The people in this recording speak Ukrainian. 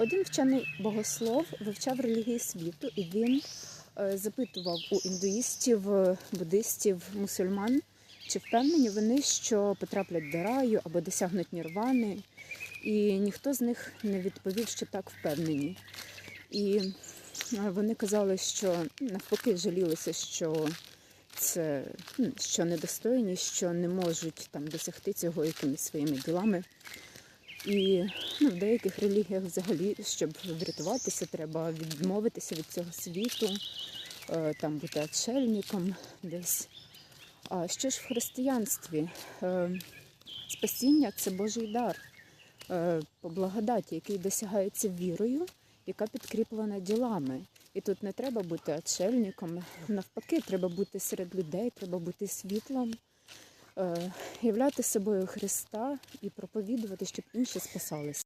Один вчений богослов вивчав релігії світу, і він е, запитував у індуїстів, буддистів, мусульман, чи впевнені вони, що потраплять до раю або досягнуть нірвани. І ніхто з них не відповів, що так впевнені. І е, вони казали, що навпаки жалілися, що це що недостойні, що не можуть там досягти цього якимись своїми ділами. І ну, в деяких релігіях взагалі, щоб врятуватися, треба відмовитися від цього світу, е, там бути отшельником десь. А що ж в християнстві? Е, Спасіння це Божий дар е, благодаті, який досягається вірою, яка підкріплена ділами. І тут не треба бути отшельником, навпаки, треба бути серед людей, треба бути світлом, являти собою Христа і проповідувати, щоб інші спасалися.